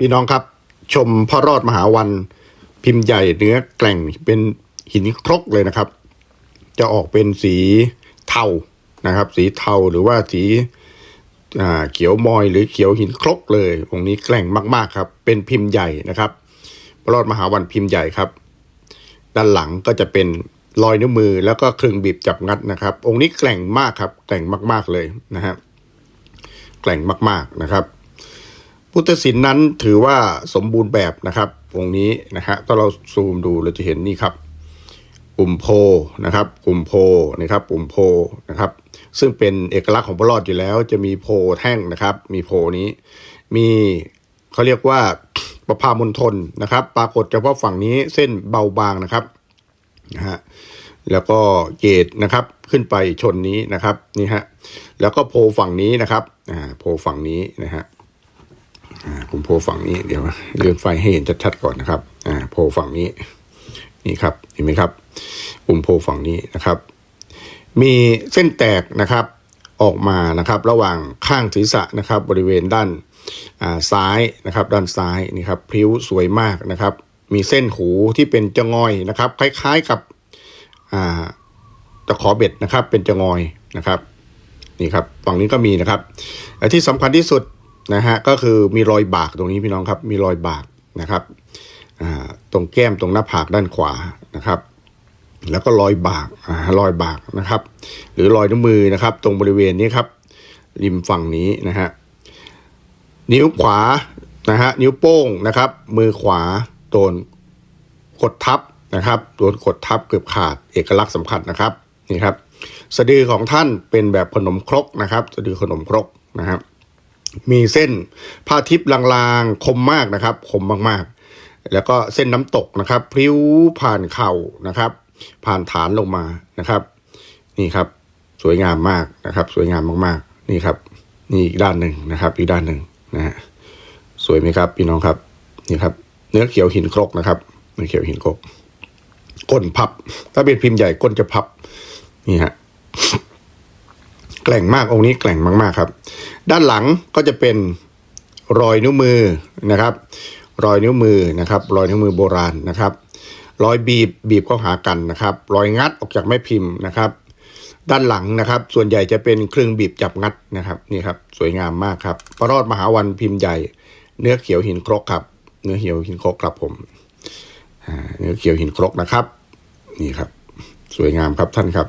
พี่น้องครับ ชมพ่อรอดมหาวัน พิมพ์ใหญ่เนื้อแกร่งเป็นหินครกเลยนะครับ จะออกเป็นสีเทานะครับ สีเทาหรือว่าสีเขียวมอยหรือเขียวหินครกเลยองค์นี้แกร่งมากๆครับ เป็นพิมพ์ใหญ่นะครับพ่อรอดมหาวันพิมพ์ใหญ่ครับ ด้านหลังก็จะเป็นรอยนิ้วมือแล้วก็เครื่องบีบจับงัดนะครับ องค์นี้แกร่งมากครับ แกร่งมาก ๆเลยนะฮะแกร่งมากๆนะครับ พุทธศิลป์นั้นถือว่าสมบูรณ์แบบนะครับองค์นี้นะฮะถ้าเราซูมดูเราจะเห็นนี่ครับปุ่มโพนะครับปุ่มโพนะครับปุ่มโพนะครับ ซึ่งเป็นเอกลักษณ์ของพระรอดอยู่แล้ว จะมีโพแท่งนะครับ มีโพนี้ มีเขาเรียกว่าประพามณฑลนะครับ ปรากฏเฉพาะฝั่งนี้เส้นเบาบางนะครับนะฮะแล้วก็เกตนะครับขึ้นไปชนนี้นะครับนี่ฮะแล้วก็โพฝั่งนี้นะครับอ่าโพฝั่งนี้นะฮะ ผมโพฝั่งนี้เดี๋ยวเลื่อนไฟให้เห็นชัดๆก่อนนะครับอ่าโพฝั่งนี้นี่ครับเห็นไหมครับ ปุ่มโพฝั่งนี้นะครับ มีเส้นแตกนะครับออกมานะครับ ระหว่างข้างศีรษะนะครับ บริเวณด้านอ่าซ้ายนะครับ ด้านซ้ายนี่ครับพริ้วสวยมากนะครับ มีเส้นหูที่เป็นจะงอยนะครับ คล้ายๆกับอ่าตะขอเบ็ดนะครับ เป็นจะงอยนะครับนี่ครับฝั่งนี้ก็มีนะครับที่สำคัญที่สุด นะฮะก็คือมีรอยบากตรงนี้พี่น้องครับ มีรอยบากนะครับอ่าตรงแก้มตรงหน้าผากด้านขวานะครับ แล้วก็รอยบากอ่ารอยบากนะครับ หรือรอยนิ้วมือนะครับ ตรงบริเวณนี้ครับ ริมฝั่งนี้นะฮะนิ้วขวานะฮะนิ้วโป้งนะครับ มือขวาโดนกดทับนะครับโดนกดทับเกือบขาดเอกลักษณ์สำคัญนะครับนี่ครับสะดือของท่านเป็นแบบขนมครกนะครับ สะดือขนมครกนะครับ มีเส้นผ้าทิพย์ลางๆ คมมากนะครับ คมมากๆ แล้วก็เส้นน้ำตกนะครับ พริ้วผ่านเข่านะครับ ผ่านฐานลงมานะครับ นี่ครับ สวยงามมากนะครับ สวยงามมากๆ นี่ครับ นี่อีกด้านหนึ่งนะครับ อีกด้านหนึ่งนะฮะสวยไหมครับพี่น้องครับนี่ครับ เนื้อเขียวหินครกนะครับ เนื้อเขียวหินครกก้นพับ ถ้าเป็นพิมพ์ใหญ่ก้นจะพับนี่ฮะ แกร่งมากองค์นี้แกร่งมากๆครับ ด้านหลังก็จะเป็นรอยนิ้วมือนะครับ รอยนิ้วมือนะครับ รอยนิ้วมือโบราณนะครับ รอยบีบบีบเข้าหากันนะครับ รอยงัดออกจากแม่พิมพ์นะครับ ด้านหลังนะครับ ส่วนใหญ่จะเป็นเครื่องบีบจับงัดนะครับนี่ครับสวยงามมากครับพระรอดมหาวันพิมพ์ใหญ่ เนื้อเขียวหินครกครับ เนื้อเขียวหินครกครับผมเนื้อเขียวหินครกนะครับ นี่ครับ สวยงามครับท่านครับ